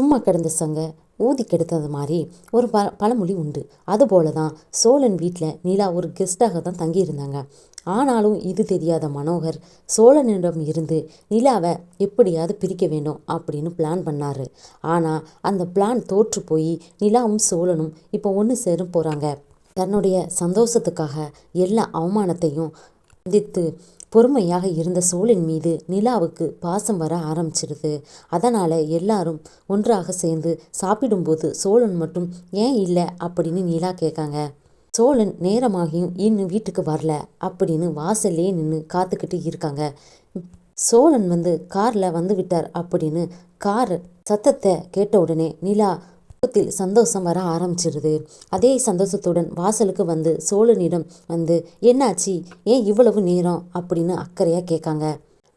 சும்மா கிடந்த சங்க ஊதி கெடுத்தது மாதிரி ஒரு ப பழமொழி உண்டு. அதுபோல தான் சோழன் வீட்டில் நிலா ஒரு கெஸ்ட்டாக தான் தங்கியிருந்தாங்க. ஆனாலும் இது தெரியாத மனோகர் சோழனிடம் இருந்து நிலாவை எப்படியாவது பிரிக்க வேண்டும் அப்படின்னு பிளான் பண்ணார். ஆனால் அந்த பிளான் தோற்று போய் நிலாவும் சோழனும் இப்போ ஒன்று சேரும் போகிறாங்க தன்னுடைய சந்தோஷத்துக்காக எல்லா அவமானத்தையும் சந்தித்து பொறுமையாக இருந்த சோழன் மீது நிலாவுக்கு பாசம் வர ஆரம்பிச்சிருது. அதனால் எல்லாரும் ஒன்றாக சேர்ந்து சாப்பிடும்போது சோழன் மட்டும் ஏன் இல்லை? அப்படின்னு நிலா கேட்காங்க. சோழன் நேரமாகியும் இன்னும் வீட்டுக்கு வரல அப்படின்னு வாசல்லே நின்று காத்துக்கிட்டு இருக்காங்க. சோழன் வந்து காரில் வந்து விட்டார் அப்படின்னு கார் சத்தத்தை கேட்ட உடனே நிலா முகத்தில் சந்தோஷம் வர ஆரம்பிச்சிருது. அதே சந்தோஷத்துடன் வாசலுக்கு வந்து சோழனிடம் வந்து என்னாச்சு? ஏன் இவ்வளவு நேரம்? அப்படின்னு அக்கறையாக கேட்காங்க.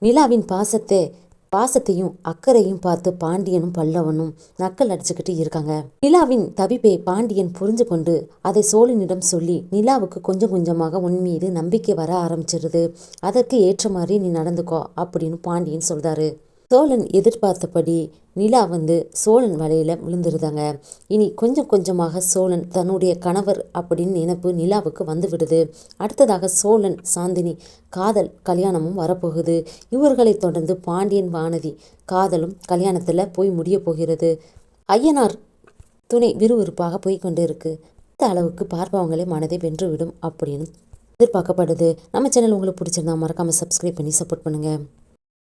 நிலாவின் பாசத்தை பாசத்தையும் அக்கறையும் பார்த்து பாண்டியனும் பல்லவனும் நக்கல் அடிச்சுக்கிட்டு இருக்காங்க. நிலாவின் தவிப்பை பாண்டியன் புரிஞ்சு கொண்டு அதை சோழனிடம் சொல்லி நிலாவுக்கு கொஞ்சம் கொஞ்சமாக உன் மீது நம்பிக்கை வர ஆரம்பிச்சிருது. அதற்கு ஏற்ற மாதிரி நீ நடந்துக்கோ அப்படின்னு பாண்டியன் சொல்றாரு. சோழன் எதிர்பார்த்தபடி நிலா வந்து சோழன் வலையில் விழுந்துருதாங்க. இனி கொஞ்சம் கொஞ்சமாக சோழன் தன்னுடைய கணவர் அப்படின்னு நினைப்பு நிலாவுக்கு வந்து விடுது அடுத்ததாக சோழன் சாந்தினி காதல் கல்யாணமும் வரப்போகுது. இவர்களை தொடர்ந்து பாண்டியன் வானதி காதலும் கல்யாணத்தில் போய் முடிய போகிறது. ஐயனார் துணை விறுவிறுப்பாக போய்கொண்டு இருக்குது இருக்கு இந்த அளவுக்கு பார்ப்பவங்களே மனதை வென்றுவிடும் அப்படின்னு எதிர்பார்க்கப்படுது. நம்ம சேனல் உங்களுக்கு பிடிச்சிருந்தா மறக்காமல் சப்ஸ்கிரைப் பண்ணி சப்போர்ட் பண்ணுங்கள்